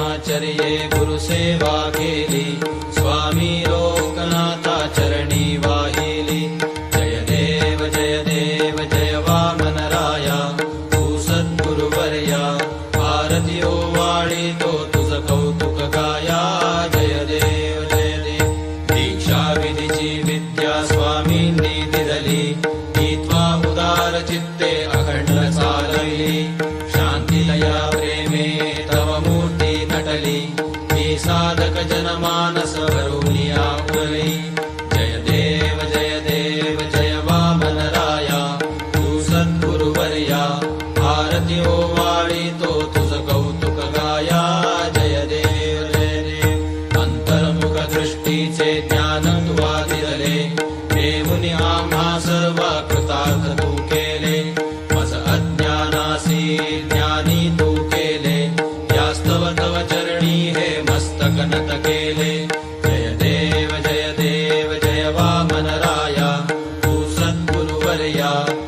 ब्रह्मचर्ये गुरुसेवा केली स्वामी लोकनाथ देव वाळी तो तुझ कौतुक गाया जय देव जय देव अंतर्मुख दृष्टीचे ज्ञान तुवा दिले देवुनी आम्हा तू केले मज अज्ञानासी ज्ञानी तू केले यास्तव तव चरणी हे मस्तक नत केले जय देव जय देव जय वामनराया तू सद्गुरुवर्या